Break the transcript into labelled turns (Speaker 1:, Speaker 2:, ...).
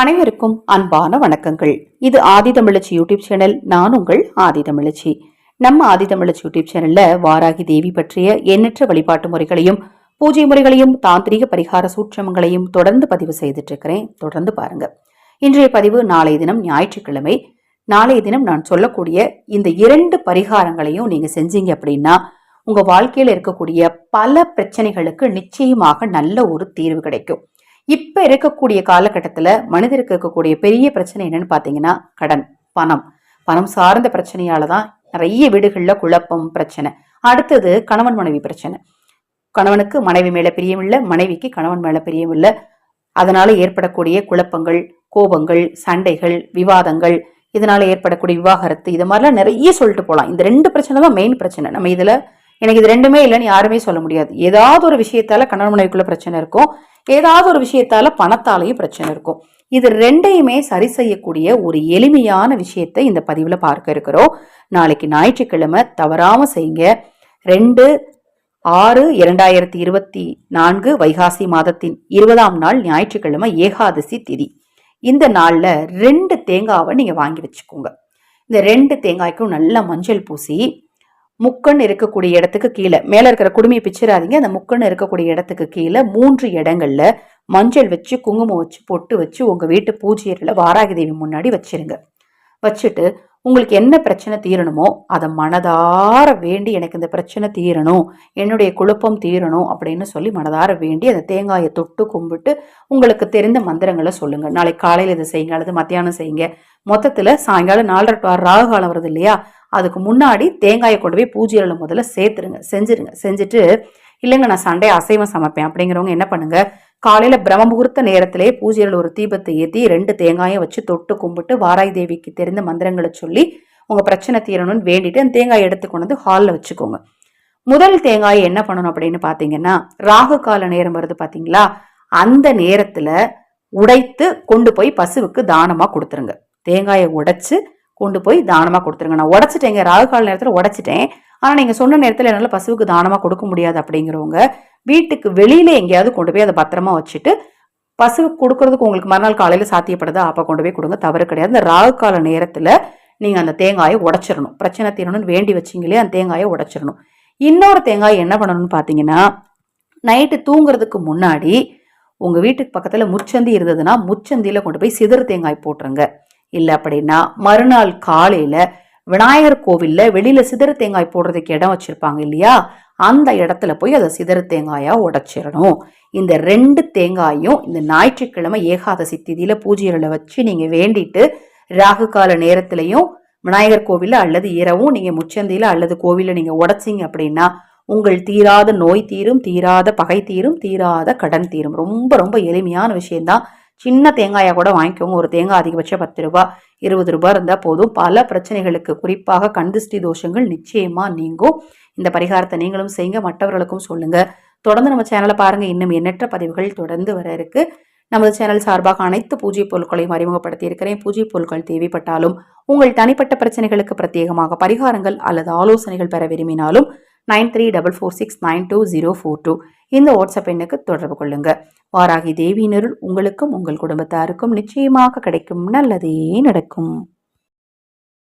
Speaker 1: அனைவருக்கும் அன்பான வணக்கங்கள். இது ஆதி தமிழச்சி யூடியூப் சேனல் நான் உங்கள் ஆதி தமிழச்சி. நம்ம ஆதி தமிழச்சி யூடியூப் சேனல்ல வாராகி தேவி பற்றிய எண்ணற்ற வழிபாட்டு முறைகளையும் பூஜை முறைகளையும் தாந்திரிக பரிகார சூட்சமங்களையும் தொடர்ந்து பதிவு செய்துட்டு இருக்கிறேன் தொடர்ந்து பாருங்க. இன்றைய பதிவு நாளைய தினம் ஞாயிற்றுக்கிழமை. நாளைய தினம் நான் சொல்லக்கூடிய இந்த இரண்டு பரிகாரங்களையும் நீங்க செஞ்சீங்க அப்படின்னா உங்க வாழ்க்கையில இருக்கக்கூடிய பல பிரச்சனைகளுக்கு நிச்சயமாக நல்ல ஒரு தீர்வு கிடைக்கும். இப்ப இருக்கக்கூடிய காலகட்டத்துல மனிதருக்கு இருக்கக்கூடிய பெரிய பிரச்சனை என்னன்னு பாத்தீங்கன்னா கடன் பணம். பணம் சார்ந்த பிரச்சனையால தான் நிறைய வீடுகள்ல குழப்பம் பிரச்சனை. அடுத்தது கணவன் மனைவி பிரச்சனை. கணவனுக்கு மனைவி மேல பிரியமில்லை மனைவிக்கு கணவன் மேல பிரியம் இல்லை. அதனால ஏற்படக்கூடிய குழப்பங்கள் கோபங்கள் சண்டைகள் விவாதங்கள் இதனால ஏற்படக்கூடிய விவாகரத்து இது மாதிரிலாம் நிறைய சொல்லிட்டு போகலாம் இந்த ரெண்டு பிரச்சனை தான் மெயின் பிரச்சனை. நம்ம இதுல எனக்கு இது ரெண்டுமே இல்லைன்னு யாருமே சொல்ல முடியாது. ஏதாவது ஒரு விஷயத்தால கணவன் மனைவிக்குள்ள பிரச்சனை இருக்கும். ஏதாவது ஒரு விஷயத்தால பணத்தாலையும் பிரச்சனை இருக்கும். இது ரெண்டையுமே சரி செய்யக்கூடிய ஒரு எளிமையான விஷயத்தை இந்த பதிவில் பார்க்க இருக்கிறோம். நாளைக்கு ஞாயிற்றுக்கிழமை தவறாம செய்யுங்க. ரெண்டு ஆறு இரண்டாயிரத்தி இருபத்தி நான்கு வைகாசி மாதத்தின் இருபதாம் நாள் ஞாயிற்றுக்கிழமை ஏகாதசி திதி. இந்த நாளில் ரெண்டு தேங்காவை நீங்கள் வாங்கி வச்சுக்கோங்க. இந்த ரெண்டு தேங்காய்க்கும் நல்லா மஞ்சள் பூசி முக்கண் இருக்கக்கூடிய இடத்துக்கு கீழே மேலே இருக்கிற குடுமையை பிச்சிடாதீங்க அந்த முக்கன் இருக்கக்கூடிய இடத்துக்கு கீழே மூன்று இடங்கள்ல மஞ்சள் வச்சு குங்குமம் வச்சு பொட்டு வச்சு உங்கள் வீட்டு பூஜை வாராகி தேவி முன்னாடி வச்சிருங்க. வச்சுட்டு உங்களுக்கு என்ன பிரச்சனை தீரணுமோ அதை மனதார வேண்டி எனக்கு இந்த பிரச்சனை தீரணும் என்னுடைய குழப்பம் தீரணும் அப்படின்னு சொல்லி மனதார வேண்டி அந்த தேங்காயை தொட்டு கும்பிட்டு உங்களுக்கு தெரிந்த மந்திரங்களை சொல்லுங்க. நாளைக்கு காலையில் இதை செய்யுங்க அல்லது மத்தியானம் செய்யுங்க. மொத்தத்தில் சாயங்காலம் நாலரை டு ராகு காலம் வருது இல்லையா? அதுக்கு முன்னாடி தேங்காயை கொண்டு போய் பூஜையில் முதல்ல சேர்த்துருங்க செஞ்சிருங்க. செஞ்சுட்டு இல்லைங்க நான் சண்டே அசைவம் சமைப்பேன். அப்படிங்கிறவங்க என்ன பண்ணுங்க? காலையில பிரம்ம முகூர்த்த நேரத்திலே பூஜையில் ஒரு தீபத்தை ஏற்றி ரெண்டு தேங்காயை வச்சு தொட்டு கும்பிட்டு வாராய் தேவிக்கு தெரிந்த மந்திரங்களை சொல்லி உங்க பிரச்சனை தீரணும்னு வேண்டிட்டு அந்த தேங்காயை எடுத்து கொண்டு வந்து ஹாலில் வச்சுக்கோங்க. முதல் தேங்காயை என்ன பண்ணணும் அப்படின்னு பார்த்தீங்கன்னா ராகு கால நேரம் வருது பார்த்தீங்களா அந்த நேரத்தில் உடைத்து கொண்டு போய் பசுவுக்கு தானமாக கொடுத்துருங்க. தேங்காயை உடைச்சு கொண்டு போய் தானமாக கொடுத்துருங்க. நான் உடச்சிட்டேங்க ராகு கால நேரத்தில் உடைச்சிட்டேன். ஆனால் நீங்கள் சொன்ன நேரத்தில் என்னால் பசுவுக்கு தானமாக கொடுக்க முடியாது அப்படிங்கிறவங்க வீட்டுக்கு வெளியில் எங்கேயாவது கொண்டு போய் அதை பத்திரமா வச்சுட்டு பசுவுக்கு கொடுக்கறதுக்கு உங்களுக்கு மறுநாள் காலையில் சாத்தியப்படுதா? அப்போ கொண்டு போய் கொடுங்க. தவறு கிடையாது. இந்த ராகு கால நேரத்தில் நீங்கள் அந்த தேங்காயை உடச்சிடணும். பிரச்சனை தீரணும்னு வேண்டி வச்சிங்களே அந்த தேங்காயை உடச்சிடணும். இன்னொரு தேங்காய் என்ன பண்ணணும்னு பார்த்தீங்கன்னா நைட்டு தூங்குறதுக்கு முன்னாடி உங்கள் வீட்டுக்கு பக்கத்தில் முச்சந்தி இருந்ததுன்னா முச்சந்தியில் கொண்டு போய் சிதறு தேங்காய் போட்டுருங்க. இல்லை அப்படின்னா மறுநாள் காலையில் விநாயகர் கோவிலில் வெளியில் சிதறு தேங்காய் போடுறதுக்கு இடம் வச்சுருப்பாங்க இல்லையா? அந்த இடத்துல போய் அதை சிதறு தேங்காயாக உடைச்சிடணும். இந்த ரெண்டு தேங்காயும் இந்த ஞாயிற்றுக்கிழமை ஏகாதசி திதியில் பூஜைகளில் வச்சு நீங்கள் வேண்டிட்டு ராகு கால நேரத்திலையும் விநாயகர் கோவிலில் அல்லது இரவும் நீங்கள் முச்சந்தியில் அல்லது கோவிலில் நீங்கள் உடைச்சிங்க அப்படின்னா உங்கள் தீராத நோய் தீரும் தீராத பகை தீரும் தீராத கடன் தீரும். ரொம்ப ரொம்ப எளிமையான விஷயம்தான். சின்ன தேங்காயாக கூட வாங்கிக்கோங்க. ஒரு தேங்காய் அதிகபட்சம் பத்து ரூபா இருபது ரூபாய் இருந்தால் போதும். பல பிரச்சனைகளுக்கு குறிப்பாக கண்திஷ்டி தோஷங்கள் நிச்சயமாக நீங்கும். இந்த பரிகாரத்தை நீங்களும் செய்யுங்க மற்றவர்களுக்கும் சொல்லுங்கள் தொடர்ந்து நம்ம சேனலை பாருங்கள் இன்னும் எண்ணற்ற பதிவுகள் தொடர்ந்து வர இருக்கு. நமது சேனல் சார்பாக அனைத்து பூஜை பொருட்களையும் அறிமுகப்படுத்தி இருக்கிறேன். பூஜை பொருட்கள் தேவைப்பட்டாலும் உங்கள் தனிப்பட்ட பிரச்சனைகளுக்கு பிரத்யேகமாக பரிகாரங்கள் அல்லது ஆலோசனைகள் பெற விரும்பினாலும் nine three double four six nine two zero four two. இந்த வாட்ஸ்அப் எண்ணுக்கு தொடர்பு கொள்ளுங்க. வாராகி தேவியினருள் உங்களுக்கும் உங்கள் குடும்பத்தாருக்கும் நிச்சயமாக கிடைக்கும். நல்லதே நடக்கும்.